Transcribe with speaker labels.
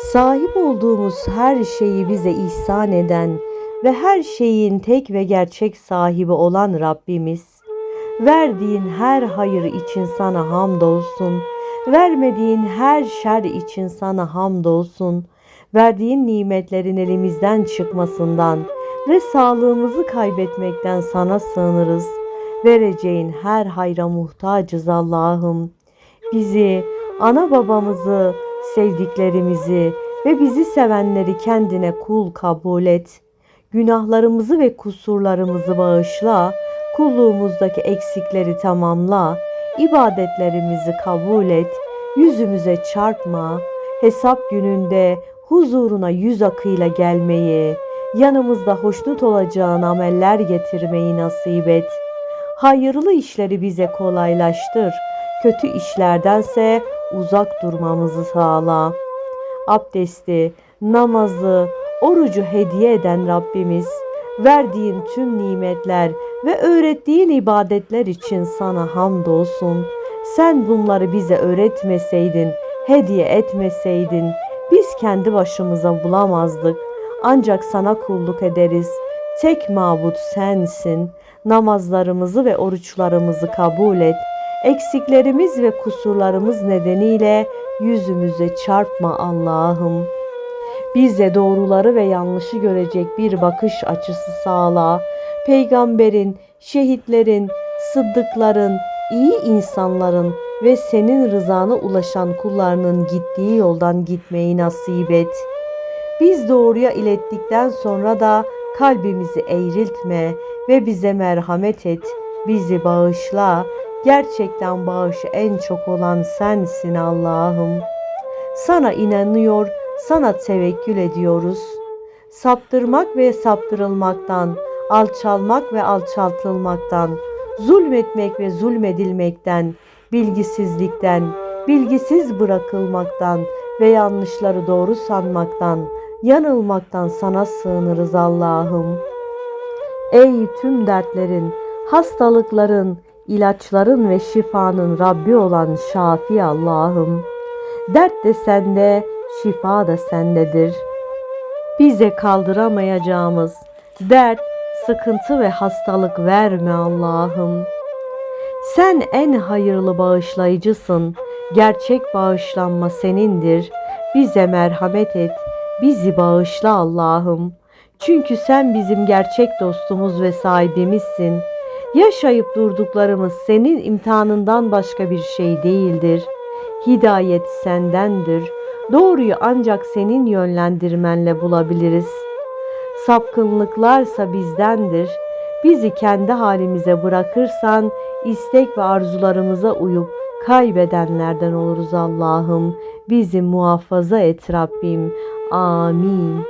Speaker 1: Sahip olduğumuz her şeyi bize ihsan eden ve her şeyin tek ve gerçek sahibi olan Rabbimiz, verdiğin her hayır için sana hamdolsun, vermediğin her şer için sana hamdolsun, verdiğin nimetlerin elimizden çıkmasından ve sağlığımızı kaybetmekten sana sığınırız. Vereceğin her hayra muhtacız Allah'ım. Bizi, ana babamızı, sevdiklerimizi ve bizi sevenleri kendine kul kabul et. Günahlarımızı ve kusurlarımızı bağışla, kulluğumuzdaki eksikleri tamamla, ibadetlerimizi kabul et, yüzümüze çarpma, hesap gününde huzuruna yüz akıyla gelmeyi, yanımızda hoşnut olacağın ameller getirmeyi nasip et. Hayırlı işleri bize kolaylaştır, kötü işlerdense uzak durmamızı sağla. Abdesti, namazı, orucu hediye eden Rabbimiz, verdiğin tüm nimetler ve öğrettiğin ibadetler için sana hamdolsun. Sen bunları bize öğretmeseydin, hediye etmeseydin, biz kendi başımıza bulamazdık. Ancak sana kulluk ederiz. Tek mabut sensin. Namazlarımızı ve oruçlarımızı kabul et. Eksiklerimiz ve kusurlarımız nedeniyle yüzümüze çarpma Allah'ım. Bize doğruları ve yanlışı görecek bir bakış açısı sağla. Peygamberin, şehitlerin, sıddıkların, iyi insanların ve senin rızana ulaşan kullarının gittiği yoldan gitmeyi nasip et. Biz doğruya ilettikten sonra da kalbimizi eğriltme ve bize merhamet et. Bizi bağışla. Gerçekten bağışı en çok olan sensin Allah'ım. Sana inanıyor, sana tevekkül ediyoruz. Saptırmak ve saptırılmaktan, alçalmak ve alçaltılmaktan, zulmetmek ve zulmedilmekten, bilgisizlikten, bilgisiz bırakılmaktan ve yanlışları doğru sanmaktan, yanılmaktan sana sığınırız Allah'ım. Ey tüm dertlerin, hastalıkların, ilaçların ve şifanın Rabbi olan Şafi Allah'ım. Dert de sende, şifa da sendedir. Bize kaldıramayacağımız dert, sıkıntı ve hastalık verme Allah'ım. Sen en hayırlı bağışlayıcısın. Gerçek bağışlanma senindir. Bize merhamet et. Bizi bağışla Allah'ım. Çünkü sen bizim gerçek dostumuz ve sahibimizsin. Yaşayıp durduklarımız senin imtihanından başka bir şey değildir. Hidayet sendendir. Doğruyu ancak senin yönlendirmenle bulabiliriz. Sapkınlıklarsa bizdendir. Bizi kendi halimize bırakırsan istek ve arzularımıza uyup kaybedenlerden oluruz Allah'ım. Bizi muhafaza et Rabbim. Amin.